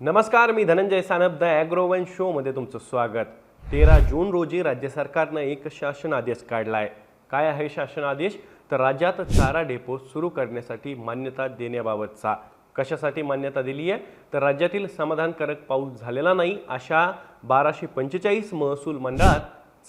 नमस्कार मी धनंजय सानप द ॲग्रोवन शोमध्ये तुमचं स्वागत. तेरा जून रोजी राज्य सरकारनं एक शासन आदेश काढला आहे काय आहे शासन आदेश? तर राज्यात चारा डेपो सुरू करण्यासाठी मान्यता देण्याबाबतचा. कशासाठी मान्यता दिली आहे? तर राज्यातील समाधानकारक पाऊस झालेला नाही अशा बाराशे पंचेचाळीस महसूल मंडळात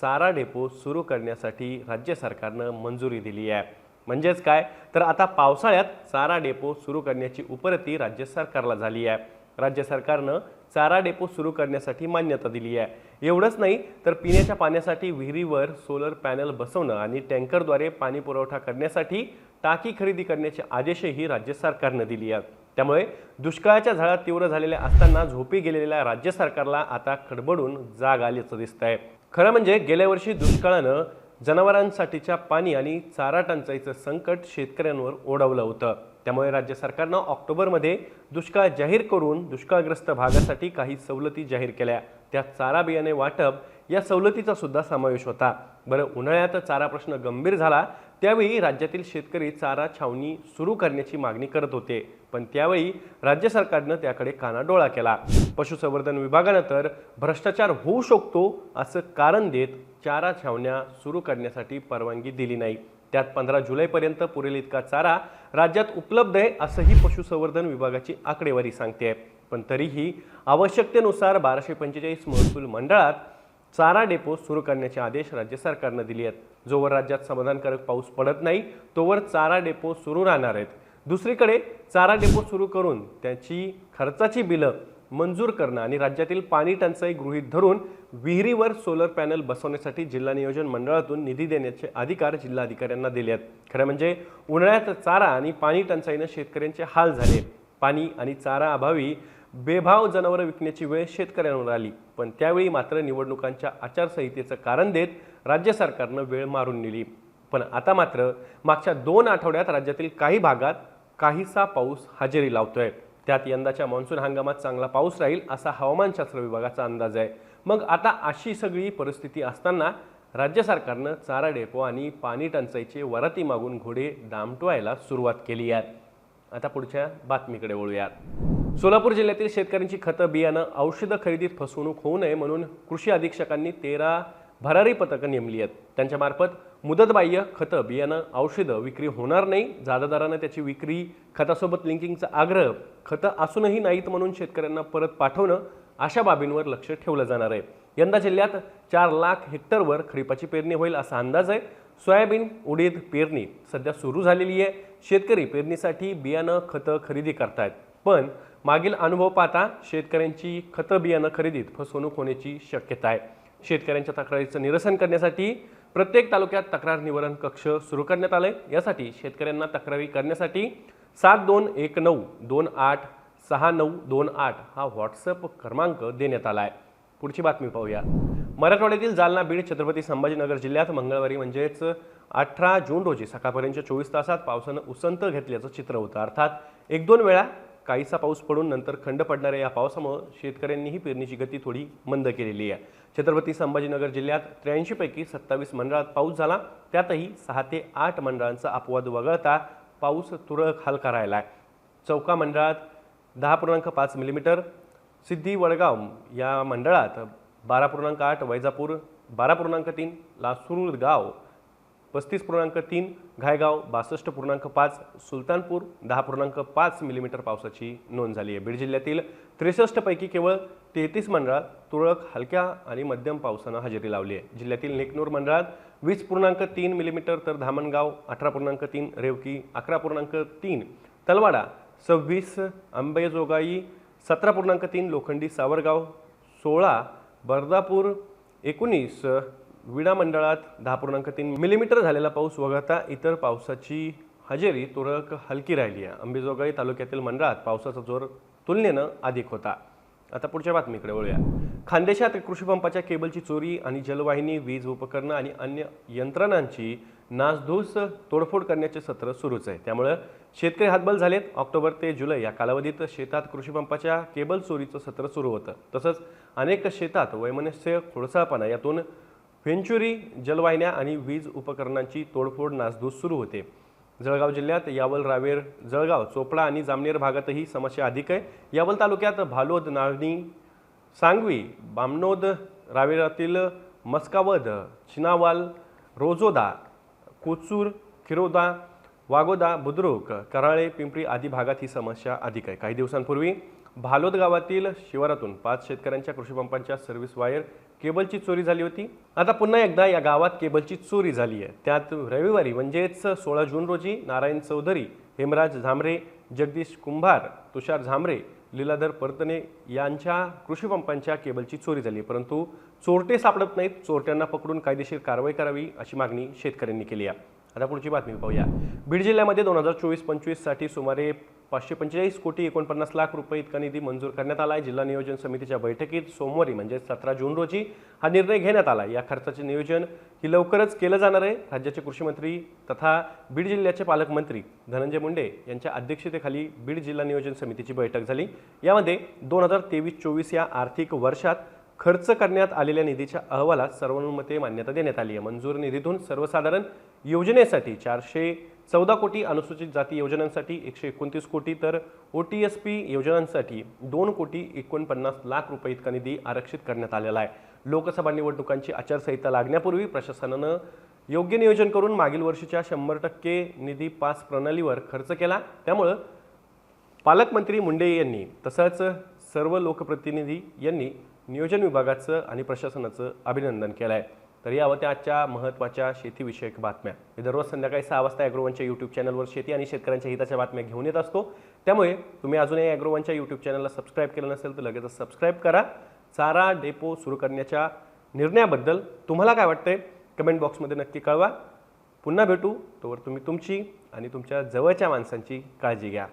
चारा डेपो सुरू करण्यासाठी राज्य सरकारनं मंजुरी दिली आहे. म्हणजेच काय? तर आता पावसाळ्यात चारा डेपो सुरू करण्याची उपरती राज्य सरकारला झाली आहे. राज्य सरकारनं चारा डेपो सुरू करण्यासाठी मान्यता दिली आहे. एवढंच नाही तर पिण्याच्या पाण्यासाठी विहिरीवर सोलर पॅनल बसवणं आणि टँकरद्वारे पाणी पुरवठा करण्यासाठी टाकी खरेदी करण्याचे आदेशही राज्य सरकारनं दिली आहेत. त्यामुळे दुष्काळाच्या झळात तीव्र झालेल्या असताना झोपी गेलेल्या राज्य सरकारला आता खडबडून जाग आल्याचं दिसत आहे खरं म्हणजे गेल्या वर्षी दुष्काळानं जनावरांसाठीच्या पाणी आणि चारा टंचाईचं संकट शेतकऱ्यांवर ओढवलं होतं. त्यामुळे राज्य सरकारनं ऑक्टोबरमध्ये दुष्काळ जाहीर करून दुष्काळग्रस्त भागासाठी काही सवलती जाहीर केल्या. त्यात चारा बियाणे वाटप या सवलतीचा सुद्धा समावेश होता. बरं उन्हाळ्यात चारा प्रश्न गंभीर झाला त्यावेळी राज्यातील शेतकरी चारा छावणी सुरू करण्याची मागणी करत होते. पण त्यावेळी राज्य सरकारनं त्याकडे कानाडोळा केला. पशुसंवर्धन विभागानं तर भ्रष्टाचार होऊ शकतो असं कारण देत चारा छावण्या सुरू करण्यासाठी परवानगी दिली नाही. त्यात पंधरा जुलैपर्यंत पुरेल इतका चारा राज्यात उपलब्ध आहे असंही पशुसंवर्धन विभागाची आकडेवारी सांगते पण तरीही आवश्यकतेनुसार बाराशे पंचेचाळीस महसूल मंडळात चारा डेपो सुरू करण्याचे आदेश राज्य सरकारनं दिले आहेत. जोवर राज्यात समाधानकारक पाऊस पडत नाही तोवर चारा डेपो सुरू राहणार आहेत. दुसरीकडे चारा डेपो सुरू करून त्याची खर्चाची बिलं मंजूर करणं आणि राज्यातील पाणी टंचाई गृहीत धरून विहिरीवर सोलर पॅनल बसवण्यासाठी जिल्हा नियोजन मंडळातून निधी देण्याचे अधिकार जिल्हाधिकाऱ्यांना दिले आहेत. खरं म्हणजे उन्हाळ्यात चारा आणि पाणी टंचाईनं शेतकऱ्यांचे हाल झाले. पाणी आणि चारा अभावी बेभाव जनावरं विकण्याची वेळ शेतकऱ्यांवर आली. पण त्यावेळी मात्र निवडणुकांच्या आचारसंहितेचं कारण देत राज्य सरकारनं वेळ मारून नेली. पण आता मात्र मागच्या दोन आठवड्यात राज्यातील काही भागात काहीसा पाऊस हजेरी लावतोय. त्यात यंदाच्या मान्सून हंगामात चांगला पाऊस राहील असा हवामानशास्त्र विभागाचा अंदाज आहे. मग आता अशी सगळी परिस्थिती असताना राज्य सरकारनं चारा डेपो आणि पाणी टंचाईचे वराती मागून घोडे दामटवायला सुरुवात केली आहे. आता पुढच्या बातमीकडे वळूयात. सोलापूर जिल्ह्यातील शेतकऱ्यांची खतं बियाणं औषधं खरेदीत फसवणूक होऊ नये म्हणून कृषी अधीक्षकांनी तेरा भरारी पथकं नेमली आहेत. त्यांच्यामार्फत मुदतबाह्य खतं बियाणं औषधं विक्री होणार नाही. जादादारानं त्याची विक्री खतासोबत लिंकिंगचा आग्रह खतं असूनही नाहीत म्हणून शेतकऱ्यांना परत पाठवणं अशा बाबींवर लक्ष ठेवलं जाणार आहे. यंदा जिल्ह्यात चार लाख हेक्टरवर खरीपाची पेरणी होईल असा अंदाज आहे. सोयाबीन उडीद पेरणी सध्या सुरू झालेली आहे. शेतकरी पेरणीसाठी बियाणं खतं खरेदी करतायत. पण मागील अनुभव पाहता शेतकऱ्यांची खतं बियाणं खरेदीत फसवणूक होण्याची शक्यता आहे. शेतकऱ्यांच्या तक्रारीचं निरसन करण्यासाठी प्रत्येक तालुक्यात तक्रार निवारण कक्ष सुरू करण्यात आले यासाठी शेतकऱ्यांना तक्रारी करण्यासाठी सात दोन एक नऊ दोन आठ सहा नऊ दोन आठ हा व्हॉट्सअप क्रमांक देण्यात आला आहे पुढची बातमी पाहूया. मराठवाड्यातील जालना बीड छत्रपती संभाजीनगर जिल्ह्यात मंगळवारी म्हणजेच अठरा जून रोजी सकाळपर्यंतच्या चोवीस तासात पावसानं उसंत घेतल्याचं चित्र होतं. अर्थात एक दोन वेळा काहीसा पाऊस पडून नंतर खंड पडणाऱ्या या पावसामुळे शेतकऱ्यांनीही पेरणीची गती थोडी मंद केलेली आहे. छत्रपती संभाजीनगर जिल्ह्यात त्र्याऐंशीपैकी सत्तावीस मंडळात पाऊस झाला. त्यातही सहा ते आठ मंडळांचा अपवाद वगळता पाऊस तुरळक हलका राहिला आहे. चौका मंडळात दहा पूर्णांक पाच मिलीमीटर सिद्धी वडगाव या मंडळात बारा पूर्णांक आठ वैजापूर बारा पूर्णांक तीन लासूर गाव पस्तीस पूर्णांक तीन घायगाव बासष्ट पूर्णांक पाच सुलतानपूर दहा पूर्णांक पाच मिलीमीटर पावसाची नोंद झाली आहे. बीड जिल्ह्यातील त्रेसष्टपैकी केवळ तेहतीस मंडळात तुरळक हलक्या आणि मध्यम पावसानं हजेरी लावली आहे. जिल्ह्यातील नेकनूर मंडळात वीस पूर्णांक तीन मिलीमीटर तर धामणगाव अठरा पूर्णांक तीन रेवकी अकरा पूर्णांक तीन तलवाडा सव्वीस अंबेजोगाई सतरा पूर्णांक तीन लोखंडी सावरगाव सोळा बर्दापूर एकोणीस विडा मंडळात दहा पूर्णांक तीन मिलीमीटर झालेला पाऊस वगळता इतर पावसाची हजेरी तुरळक हलकी राहिली आहे. अंबेजोगाई तालुक्यातील मंडळात पावसाचा जोर तुलनेनं अधिक होता. आता पुढच्या बातमीकडे वळूया. खानदेशात कृषीपंपाच्या केबलची चोरी आणि जलवाहिनी वीज उपकरणं आणि अन्य यंत्रणांची नासधूस तोडफोड करण्याचे सत्र सुरूच आहे. त्यामुळं शेतकरी हातबल झालेत. ऑक्टोबर ते जुलै या कालावधीत शेतात कृषीपंपाच्या केबल चोरीचं सत्र सुरू होतं. तसंच अनेक शेतात वैमनस्य खोडसाळपणा यातून व्हेंचुरी जलवाहिन्या आणि वीज उपकरणांची तोडफोड नासधूस सुरू होते. जळगाव जिल्ह्यात यावल रावेर जळगाव चोपडा आणि जामनेर भागातही समस्या अधिक आहे. यावल तालुक्यात भालोद नागणी सांगवी बामनोद रावेरातील मस्कावद चिनावाल रोजोदा कोचूर खिरोदा वागोदा बुद्रुक कराळे पिंपरी आदी भागात ही समस्या अधिक आहे. काही दिवसांपूर्वी भालोद गावातील शिवारातून पाच शेतकऱ्यांच्या कृषीपंपांच्या सर्व्हिस वायर केबलची चोरी झाली होती. आता पुन्हा एकदा या गावात केबलची चोरी झाली आहे. त्यात रविवारी म्हणजेच सोळा जून रोजी नारायण चौधरी हेमराज झांबरे जगदीश कुंभार तुषार झांबरे लीलाधर परतने यांच्या कृषीपंपांच्या केबलची चोरी झाली परंतु चोरटे सापडत नाहीत. चोरट्यांना पकडून कायदेशीर कारवाई करावी अशी मागणी शेतकऱ्यांनी केली आहे. आता पुढची बातमी पाहूया. बीड जिल्ह्यामध्ये दोन हजार चोवीस पंचवीससाठी सुमारे पाचशे पंचेचाळीस कोटी एकोणपन्नास लाख रुपये इतका निधी मंजूर करण्यात आला आहे जिल्हा नियोजन समितीच्या बैठकीत सोमवारी म्हणजे सतरा जून रोजी हा निर्णय घेण्यात आला या खर्चाचे नियोजन ही लवकरच केलं जाणार आहे. राज्याचे कृषीमंत्री तथा बीड जिल्ह्याचे पालकमंत्री धनंजय मुंडे यांच्या अध्यक्षतेखाली बीड जिल्हा नियोजन समितीची बैठक झाली. यामध्ये दोन हजार तेवीस चोवीस या आर्थिक वर्षात खर्च करण्यात आलेल्या निधीच्या अहवालात सर्वानुमते मान्यता देण्यात आली आहे. मंजूर निधीतून सर्वसाधारण योजनेसाठी चारशे चौदा कोटी अनुसूचित जाती योजनांसाठी एकशे एकोणतीस कोटी तर ओ टी एस पी योजनांसाठी दोन कोटी एकोणपन्नास लाख रुपये इतका निधी आरक्षित करण्यात आलेला आहे. लोकसभा निवडणुकांची आचारसंहिता लागण्यापूर्वी प्रशासनानं योग्य नियोजन करून मागील वर्षीच्या शंभर टक्के निधी पास प्रणालीवर खर्च केला. त्यामुळं पालकमंत्री मुंडे यांनी तसंच सर्व लोकप्रतिनिधी यांनी नियोजन विभागाचं आणि प्रशासनाचं अभिनंदन केलं आहे तर या होत्या आजच्या महत्त्वाच्या शेतीविषयक बातम्या. मी दररोज संध्याकाळी सहा वाजता ॲग्रोवनच्या यूट्यूब चॅनलवर शेती आणि शेतकऱ्यांच्या हिताच्या बातम्या घेऊन येत असतो. त्यामुळे तुम्ही अजूनही ॲग्रोवनच्या यूट्यूब चॅनलला सबस्क्राईब केलं नसेल तर लगेचच सबस्क्राईब करा. चारा डेपो सुरू करण्याच्या निर्णयाबद्दल तुम्हाला काय वाटतंय? कमेंट बॉक्समध्ये नक्की कळवा. पुन्हा भेटू. तोवर तुम्ही तुमची आणि तुमच्या जवळच्या माणसांची काळजी घ्या.